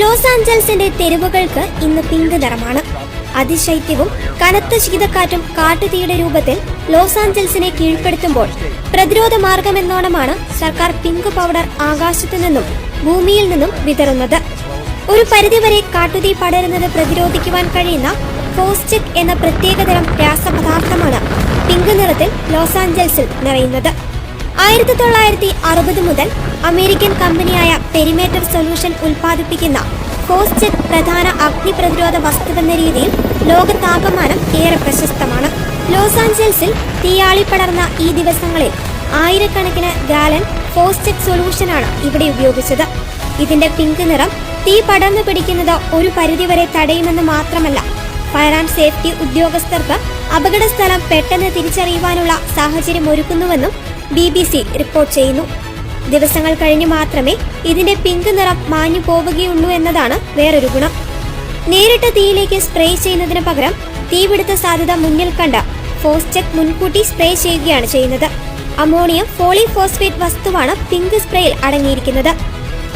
Loss ആഞ്ചൽസിന്റെ തെരുവുകൾക്ക് ഇന്ന് pink നിറമാണ്. അതിശൈത്യവും കനത്ത ശീതക്കാറ്റും കാട്ടുതീയുടെ രൂപത്തിൽ ലോസ് ആഞ്ചൽസിനെ കീഴ്പ്പെടുത്തുമ്പോൾ പ്രതിരോധ മാർഗമെന്നോണമാണ് സർക്കാർ പിങ്ക് പൗഡർ ആകാശത്തു നിന്നും ഭൂമിയിൽ നിന്നും വിതറുന്നത്. ഒരു പരിധിവരെ കാട്ടുതീ പടരുന്നത് പ്രതിരോധിക്കുവാൻ കഴിയുന്ന ഫോസ്റ്റിക് എന്ന പ്രത്യേകതരം രാസപദാർത്ഥമാണ് പിങ്ക് നിറത്തിൽ ലോസ് ആഞ്ചൽസിൽ നിറയുന്നത്. ആയിരത്തി തൊള്ളായിരത്തി അറുപത് മുതൽ അമേരിക്കൻ കമ്പനിയായ പെരിമേറ്റർ സൊല്യൂഷൻ ഉൽപ്പാദിപ്പിക്കുന്ന ഫോസ്ചെക് പ്രധാന അഗ്നിപ്രതിരോധ വസ്തുവെന്ന രീതിയിൽ ലോകത്താകമാനം ഏറെ പ്രശസ്തമാണ്. ലോസ് ആഞ്ചൽസിൽ തീയാളി പടർന്ന ഈ ദിവസങ്ങളിൽ ആയിരക്കണക്കിന് ഗാലൻ ഫോസ്ചെക് സൊല്യൂഷനാണ് ഇവിടെ ഉപയോഗിച്ചത്. ഇതിന്റെ പിങ്ക് നിറം തീ പടർന്നു പിടിക്കുന്നത് ഒരു പരിധിവരെ തടയുമെന്ന് മാത്രമല്ല ഫയർ ആൻഡ് സേഫ്റ്റി ഉദ്യോഗസ്ഥർക്ക് അപകടസ്ഥലം പെട്ടെന്ന് തിരിച്ചറിയുവാനുള്ള സാഹചര്യം ഒരുക്കുന്നുവെന്നും ബി ബി സി റിപ്പോർട്ട് ചെയ്യുന്നു. ദിവസങ്ങൾ കഴിഞ്ഞ് മാത്രമേ ഇതിന്റെ പിങ്ക് നിറം മാഞ്ഞു പോവുകയുള്ളൂ എന്നതാണ് വേറൊരു ഗുണം. നേരിട്ട് തീയിലേക്ക് സ്പ്രേ ചെയ്യുന്നതിന് പകരം തീപിടുത്ത സാധ്യത മുന്നിൽ കണ്ട ഫോസ്ചെക് മുൻകൂട്ടി സ്പ്രേ ചെയ്യുകയാണ് ചെയ്യുന്നത്. അമോണിയം ഫോളിഫോസ്ഫേറ്റ് വസ്തുവാണ് പിങ്ക് സ്പ്രേയിൽ അടങ്ങിയിരിക്കുന്നത്.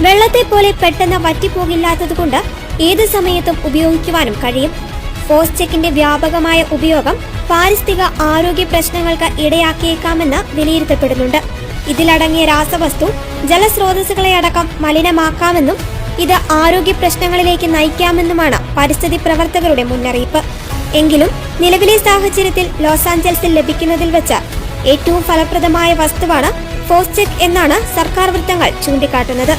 വെള്ളത്തെ പോലെ പെട്ടെന്ന് വറ്റിപ്പോകില്ലാത്തതുകൊണ്ട് ഏത് സമയത്തും ഉപയോഗിക്കുവാനും കഴിയും. ഫോസ്ചെക്കിന്റെ വ്യാപകമായ ഉപയോഗം പാരിസ്ഥിതിക ആരോഗ്യ പ്രശ്നങ്ങൾക്ക് ഇടയാക്കിയേക്കാമെന്ന് വിലയിരുത്തപ്പെടുന്നുണ്ട്. ഇതിലടങ്ങിയ രാസവസ്തു ജലസ്രോതസ്സുകളെ അടക്കം മലിനമാക്കാമെന്നും ഇത് ആരോഗ്യ പ്രശ്നങ്ങളിലേക്ക് നയിക്കാമെന്നുമാണ് പരിസ്ഥിതി പ്രവർത്തകരുടെ മുന്നറിയിപ്പ്. എങ്കിലും നിലവിലെ സാഹചര്യത്തിൽ ലോസ് ആഞ്ചൽസിൽ ലഭിക്കുന്നതിൽ വെച്ച് ഏറ്റവും ഫലപ്രദമായ വസ്തുവാണ് ഫോസ്ചെക് എന്നാണ് സർക്കാർ വൃത്തങ്ങൾ ചൂണ്ടിക്കാട്ടുന്നത്.